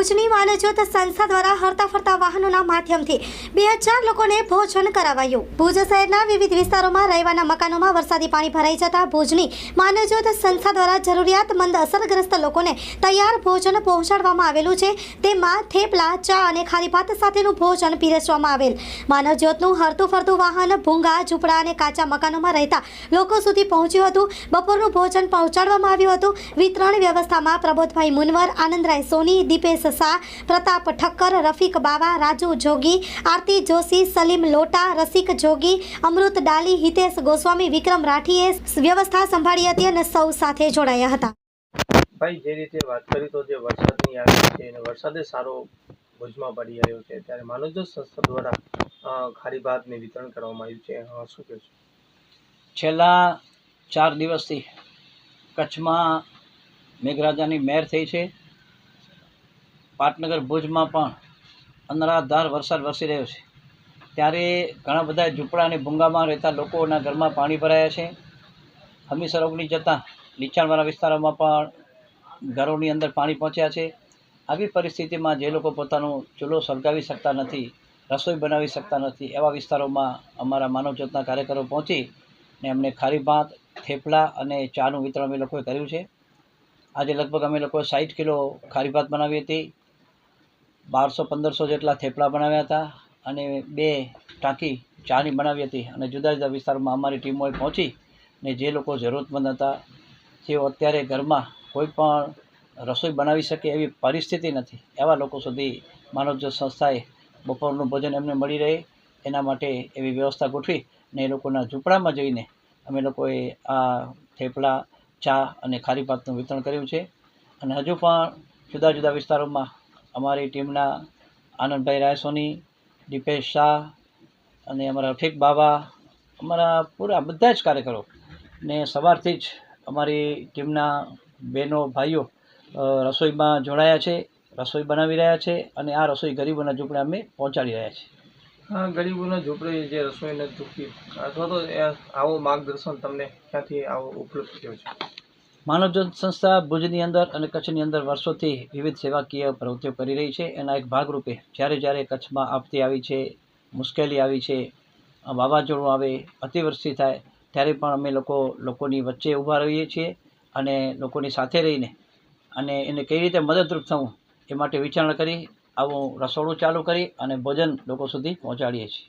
ભુજની માનવજ્યોત સંસ્થા દ્વારા હરતા ફરતા વાહનોના માધ્યમથી બે હજાર લોકોને ભોજન કરાવાયું. ભુજ શહેરના વિવિધ વિસ્તારોમાં રહેવાના મકાનોમાં વરસાદી પાણી ભરાઈ જતા ભુજની માનવજ્યોત સંસ્થા દ્વારા જરૂરિયાતમંદ અસરગ્રસ્ત લોકોને તૈયાર ભોજન પહોંચાડવામાં આવેલું છે. તેમાં થેપલા, ચા અને ખારી ભાત સાથેનું ભોજન પીરસવામાં આવેલ. માનવજ્યોતનું હરતું ફરતું વાહન ભૂંગા, ઝૂંપડા અને કાચા મકાનોમાં રહેતા લોકો સુધી પહોંચ્યું હતું. બપોરનું ભોજન પહોંચાડવામાં આવ્યું હતું. વિતરણ વ્યવસ્થામાં પ્રબોધભાઈ મુનવર, આનંદરાય સોની, દીપેશ શાહ પ્રતાપ ઠક્કર રફીક બાવા રાજુ જોગી આરતી જોશી સલીમ લોટા રસિક જોગી અમૃત ડાલી હિતેશ ગોસ્વામી વિક્રમ રાઠીએ વ્યવસ્થા સંભાળી હતી અને સૌ સાથે જોડાયા હતા. ભાઈ જે રીતે વાત કરી તો જે વરસાદની આવી છે અને વરસાદે સારો ભુજમાં પડી રહ્યો છે. ત્યારે માનવજ્યોત સંસ્થા દ્વારા ખારી ભાતને વિતરણ કરવામાં આવ્યું છે. શું કહેશો છેલ્લા ચાર દિવસથી કચ્છમાં મેઘરાજાની મહેર થઈ છે. પાટનગર ભુજમાં પણ અનરાધાર વરસાદ વરસી રહ્યો છે. ત્યારે ઘણા બધા ઝૂંપડા અને ભૂંગામાં રહેતા લોકોના ઘરમાં પાણી ભરાયા છે. હમીસર ઓગણી જતાં નીચાણવાળા વિસ્તારોમાં પણ ઘરોની અંદર પાણી પહોંચ્યા છે. આવી પરિસ્થિતિમાં જે લોકો પોતાનો ચૂલો સળગાવી શકતા નથી, રસોઈ બનાવી શકતા નથી, એવા વિસ્તારોમાં અમારા માનવજ્યોતના કાર્યકરો પહોંચી ને અમને ખારી ભાત, થેપલા અને ચાનું વિતરણ અમે લોકોએ કર્યું છે. આજે લગભગ અમે લોકોએ સાઠ કિલો ખારી ભાત બનાવી હતી. બારસો, પંદરસો જેટલા થેપલા બનાવ્યા હતા અને બે ટાંકી ચાની બનાવી હતી અને જુદા જુદા વિસ્તારોમાં અમારી ટીમોએ પહોંચી ને જે લોકો જરૂરતમંદ હતા, તેઓ અત્યારે ઘરમાં કોઈ પણ રસોઈ બનાવી શકે એવી પરિસ્થિતિ નથી. એવા લોકો સુધી માનવજ્યોત સંસ્થાએ બપોરનું ભોજન એમને મળી રહે, એના માટે એવી વ્યવસ્થા ગોઠવી ને એ લોકોના ઝૂંપડામાં જઈને અમે લોકોએ આ થેપલા, ચા અને ખારી ભાતનું વિતરણ કર્યું છે. અને હજુ પણ જુદા જુદા વિસ્તારોમાં અમારી ટીમના આનંદભાઈ રાયસોની, દીપેશ શાહ અને અમારા રફીક બાબા અમારા પૂરા બધા જ કાર્યકરો ને સવારથી જ અમારી ટીમના બહેનો, ભાઈઓ રસોઈમાં જોડાયા છે, રસોઈ બનાવી રહ્યા છે અને આ રસોઈ ગરીબોના ઝૂંપડા અમે પહોંચાડી રહ્યા છીએ. હા, ગરીબોના ઝૂંપડે જે રસોઈ નથી અથવા તો આવો માર્ગદર્શન તમને ક્યાંથી આવો ઉપલબ્ધ થયો છે? માનવજ્યોત સંસ્થા ભુજની અંદર અને કચ્છની અંદર વર્ષોથી વિવિધ સેવાકીય પ્રવૃત્તિઓ કરી રહી છે. એના એક ભાગરૂપે જ્યારે જ્યારે કચ્છમાં આપતી આવી છે, મુશ્કેલી આવી છે, વાવાઝોડું આવે, અતિવૃષ્ટિ થાય, ત્યારે પણ અમે લોકો લોકોની વચ્ચે ઊભા રહીએ છીએ અને લોકોની સાથે રહીને અને એને કઈ રીતે મદદરૂપ થવું એ માટે વિચારણા કરી, આવું રસોડું ચાલુ કરી અને ભોજન લોકો સુધી પહોંચાડીએ છીએ.